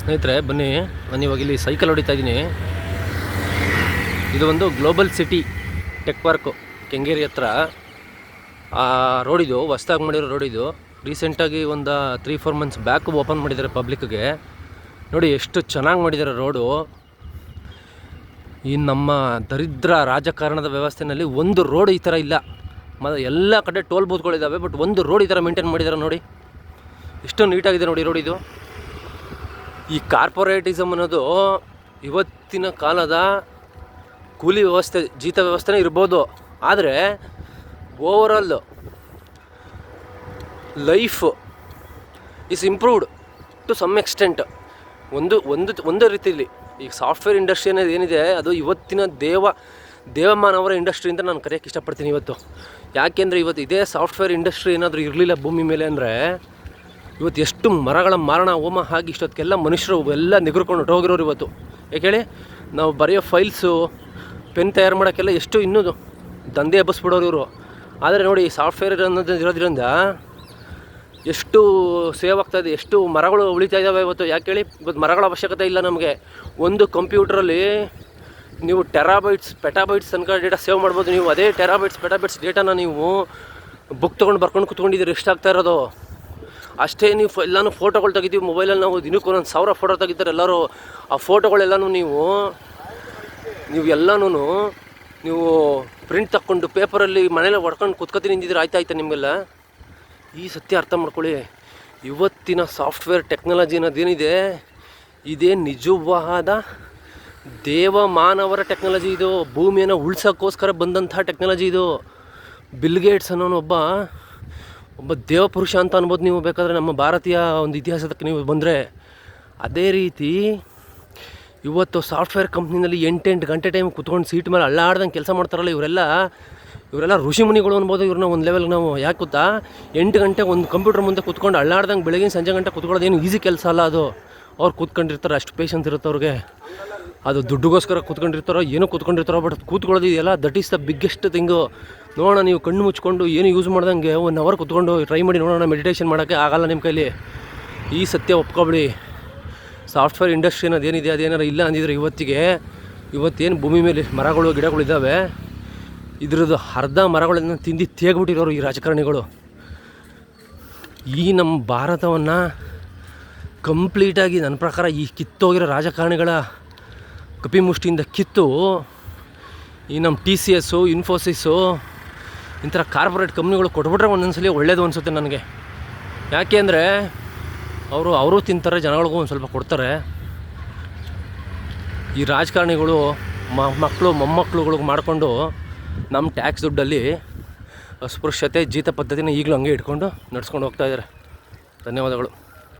ಸ್ನೇಹಿತರೆ, ಬನ್ನಿ. ನಾನು ಇವಾಗ ಇಲ್ಲಿ ಸೈಕಲ್ ಹೊಡಿತಾ ಇದ್ದೀನಿ. ಇದು ಒಂದು global city tech park Kengeri ಹತ್ರ. ಆ ರೋಡಿದು ಹೊಸ್ದಾಗಿ ಮಾಡಿರೋ ರೋಡಿದು ರೀಸೆಂಟಾಗಿ ಒಂದು three four months back open ಮಾಡಿದ್ದಾರೆ ಪಬ್ಲಿಕ್ಗೆ ನೋಡಿ, ಎಷ್ಟು ಚೆನ್ನಾಗಿ ಮಾಡಿದ್ದಾರೆ ರೋಡು ಈ ನಮ್ಮ ದರಿದ್ರ ರಾಜಕಾರಣದ ವ್ಯವಸ್ಥೆಯಲ್ಲಿ ಒಂದು ರೋಡ್ ಈ ಥರ ಇಲ್ಲ. ಮ ಎಲ್ಲ ಕಡೆ ಟೋಲ್ ಬೂತ್ಗಳಿದ್ದಾವೆ ಬಟ್ ಒಂದು ರೋಡ್ ಈ ಥರ ಮೇಂಟೈನ್ ಮಾಡಿದ್ದಾರೆ ನೋಡಿ. ಎಷ್ಟು ನೀಟಾಗಿದೆ ನೋಡಿ ರೋಡ್ ಇದು. ಈ ಕಾರ್ಪೊರೇಟಿಸಮ್ ಅನ್ನೋದು ಇವತ್ತಿನ ಕಾಲದ ಕೂಲಿ ವ್ಯವಸ್ಥೆ, ಜೀತ ವ್ಯವಸ್ಥೆನೇ ಇರ್ಬೋದು. ಆದರೆ overall life is improved to some extent ಒಂದು ಒಂದು, ಒಂದೇ ರೀತಿಯಲ್ಲಿ ಈಗ ಸಾಫ್ಟ್ವೇರ್ ಇಂಡಸ್ಟ್ರಿ ಅನ್ನೋದು ಏನಿದೆ, ಅದು ಇವತ್ತಿನ ದೇವ ದೇವಮಾನವರ ಇಂಡಸ್ಟ್ರಿ ಅಂತ ನಾನು ಕರೆಯೋಕ್ಕೆ ಇಷ್ಟಪಡ್ತೀನಿ ಇವತ್ತು. ಯಾಕೆಂದರೆ ಇವತ್ತು ಇದೇ ಸಾಫ್ಟ್ವೇರ್ ಇಂಡಸ್ಟ್ರಿ ಏನಾದರೂ ಇರಲಿಲ್ಲ ಭೂಮಿ ಮೇಲೆ ಅಂದರೆ, ಇವತ್ತು ಎಷ್ಟು ಮರಗಳ ಮಾರಣ, ಹೋಮ ಆಗಿ ಇಷ್ಟೊತ್ತಿಗೆಲ್ಲ ಮನುಷ್ಯರು ಎಲ್ಲ ನಿಗುರ್ಕೊಂಡು ಹೋಗಿರೋರು ಇವತ್ತು. ಯಾಕೆ ಹೇಳಿ? ನಾವು ಬರೆಯೋ ಫೈಲ್ಸು ಪೆನ್ ತಯಾರು ಮಾಡೋಕ್ಕೆಲ್ಲ ಎಷ್ಟು ಇನ್ನೂ ದಂಧೆ ಎಬ್ಬಿಸ್ಬಿಡೋರು ಇವರು. ಆದರೆ ನೋಡಿ ಸಾಫ್ಟ್ವೇರ್ ಅನ್ನೋದು ಇರೋದ್ರಿಂದ ಎಷ್ಟು ಸೇವ್ ಆಗ್ತಾಯಿದೆ ಎಷ್ಟು ಮರಗಳು ಉಳಿತಾ ಇದ್ದಾವೆ ಇವತ್ತು. ಯಾಕೆ ಹೇಳಿ? ಇವತ್ತು ಮರಗಳ ಅವಶ್ಯಕತೆ ಇಲ್ಲ ನಮಗೆ. ಒಂದು ಕಂಪ್ಯೂಟ್ರಲ್ಲಿ ನೀವು ಟೆರಾಬೈಟ್ಸ್ ಪೆಟಾಬೈಟ್ಸ್ ತನಕ ಡೇಟಾ ಸೇವ್ ಮಾಡ್ಬೋದು. ನೀವು ಅದೇ ಟೆರಾಬೈಟ್ಸ್ ಪೆಟಾಬೈಟ್ಸ್ ಡೇಟಾನ ನೀವು ಬುಕ್ ತೊಗೊಂಡು ಬರ್ಕೊಂಡು ಕುತ್ಕೊಂಡಿದ್ದೀರಿ. ಎಷ್ಟಾಗ್ತಾ ಇರೋದು? ಅಷ್ಟೇ ನೀವು ಎಲ್ಲಾನು ಫೋಟೋಗಳು ತೆಗಿತೀವಿ. ಮೊಬೈಲಲ್ಲಿ ನಾವು ದಿನಕ್ಕೆ ಒಂದೊಂದು ಸಾವಿರ ಫೋಟೋ ತೆಗಿತಾರೆ ಎಲ್ಲರೂ. ಆ ಫೋಟೋಗಳೆಲ್ಲನೂ ನೀವು ನೀವು ಎಲ್ಲನೂ ನೀವು ಪ್ರಿಂಟ್ ತಕ್ಕೊಂಡು ಪೇಪರಲ್ಲಿ ಮನೇಲಿ ಹೊಡ್ಕೊಂಡು ಕುತ್ಕೊತೀನಿ ನಿಂತಿದ್ರೆ ಆಯ್ತಾ ಆಯ್ತಾ ನಿಮಗೆಲ್ಲ? ಈ ಸತ್ಯ ಅರ್ಥ ಮಾಡ್ಕೊಳ್ಳಿ. ಇವತ್ತಿನ ಸಾಫ್ಟ್ವೇರ್ ಟೆಕ್ನಾಲಜಿ ಅನ್ನೋದೇನಿದೆ? ಇದೇ ನಿಜವಾದ ದೇವ ಮಾನವರ ಟೆಕ್ನಾಲಜಿ ಇದು. ಭೂಮಿಯನ್ನು ಉಳ್ಸೋಕ್ಕೋಸ್ಕರ ಬಂದಂಥ ಟೆಕ್ನಾಲಜಿ ಇದು. ಬಿಲ್ ಗೇಟ್ಸ್ ಅನ್ನೋನು ಒಬ್ಬ ಒಬ್ಬ ದೇವಪುರುಷ ಅಂತ ಅನ್ಬೋದು ನೀವು. ಬೇಕಾದರೆ ನಮ್ಮ ಭಾರತೀಯ ಒಂದು ಇತಿಹಾಸದಕ್ಕೆ ನೀವು ಬಂದರೆ ಅದೇ ರೀತಿ ಇವತ್ತು ಸಾಫ್ಟ್ವೇರ್ ಕಂಪ್ನಿನಲ್ಲಿ ಎಂಟೆಂಟು ಗಂಟೆ ಟೈಮ್ ಕುತ್ಕೊಂಡು ಸೀಟ್ ಮೇಲೆ ಅಳ್ಳಾಡ್ದಂಗೆ ಕೆಲಸ ಮಾಡ್ತಾರಲ್ಲ ಇವರೆಲ್ಲ. ಇವರೆಲ್ಲ ಋಷಿಮುನಿಗಳು ಅನ್ಬೋದು ಇವ್ರನ್ನ ಒಂದು ಲೆವೆಲ್ಗೆ ನಾವು. ಯಾಕೆ ಗೊತ್ತಾ? ಎಂಟು ಗಂಟೆ ಒಂದು ಕಂಪ್ಯೂಟರ್ ಮುಂದೆ ಕುತ್ಕೊಂಡು ಅಳ್ಳಾಡ್ದಂಗೆ ಬೆಳಗಿನ ಸಂಜೆ ಗಂಟೆ ಕುತ್ಕೊಳ್ಳೋದು ಏನು ಈಸಿ ಕೆಲಸ ಅಲ್ಲ ಅದು. ಅವ್ರು ಕೂತ್ಕೊಂಡಿರ್ತಾರೆ, ಅಷ್ಟು ಪೇಷನ್ಸ್ ಇರುತ್ತೆ ಅವ್ರಿಗೆ. ಅದು ದುಡ್ಡುಗೋಸ್ಕರ ಕೂತ್ಕೊಂಡಿರ್ತಾರೋ, ಏನೋ ಕೂತ್ಕೊಂಡಿರ್ತಾರೋ ಬಟ್ ಕೂತ್ಕೊಳ್ಳೋದು ಇದೆಯಲ್ಲ? That is the biggest thing ನೋಡೋಣ, ನೀವು ಕಣ್ಣು ಮುಚ್ಕೊಂಡು ಏನು ಯೂಸ್ ಮಾಡ್ದಂಗೆ ಒನ್ ಅವರ್ ಕೂತ್ಕೊಂಡು ಟ್ರೈ ಮಾಡಿ ನೋಡೋಣ ಮೆಡಿಟೇಷನ್ ಮಾಡೋಕ್ಕೆ ಆಗಲ್ಲ ನಿಮ್ಮ ಕೈಲಿ. ಈ ಸತ್ಯ ಒಪ್ಕೊಬಿಡಿ. ಸಾಫ್ಟ್ವೇರ್ ಇಂಡಸ್ಟ್ರಿ ಅನ್ನೋದು ಏನಿದೆ, ಅದೇನಾರು ಇಲ್ಲ ಅಂದಿದ್ರೆ ಇವತ್ತಿಗೆ, ಇವತ್ತೇನು ಭೂಮಿ ಮೇಲೆ ಮರಗಳು, ಗಿಡಗಳು ಇದ್ದಾವೆ ಇದ್ರದ್ದು ಅರ್ಧ ಮರಗಳನ್ನು ತಿಂದು ತೇಗ್ಬಿಟ್ಟಿರೋರು ಈ ರಾಜಕಾರಣಿಗಳು. ಈ ನಮ್ಮ ಭಾರತವನ್ನು ಕಂಪ್ಲೀಟಾಗಿ ನನ್ನ ಪ್ರಕಾರ ಈ ಕಿತ್ತೋಗಿರೋ ರಾಜಕಾರಣಿಗಳ ಕಪಿಮುಷ್ಟಿಯಿಂದ ಕಿತ್ತು ಈ ನಮ್ಮ ಟಿ ಸಿ ಎಸ್ಸು, ಇನ್ಫೋಸಿಸ್ಸು ಇಂಥ ಕಾರ್ಪೊರೇಟ್ ಕಂಪ್ನಿಗಳು ಕೊಟ್ಬಿಟ್ರೆ ಒಂದೊಂದ್ಸಲಿ ಒಳ್ಳೇದು ಅನಿಸುತ್ತೆ ನನಗೆ. ಯಾಕೆ ಅಂದರೆ ಅವರು ಅವರು ತಿಂತಾರೆ, ಜನಗಳಿಗೂ ಒಂದು ಸ್ವಲ್ಪ ಕೊಡ್ತಾರೆ. ಈ ರಾಜಕಾರಣಿಗಳು ಮಕ್ಕಳು ಮೊಮ್ಮಕ್ಕಳುಗಳಿಗೆ ಮಾಡಿಕೊಂಡು ನಮ್ಮ ಟ್ಯಾಕ್ಸ್ ದುಡ್ಡಲ್ಲಿ ಅಸ್ಪೃಶ್ಯತೆ, ಜೀತ ಪದ್ಧತಿನ ಈಗಲೂ ಹಂಗೆ ಇಟ್ಕೊಂಡು ನಡ್ಸ್ಕೊಂಡು ಹೋಗ್ತಾ ಇದ್ದಾರೆ. ಧನ್ಯವಾದಗಳು.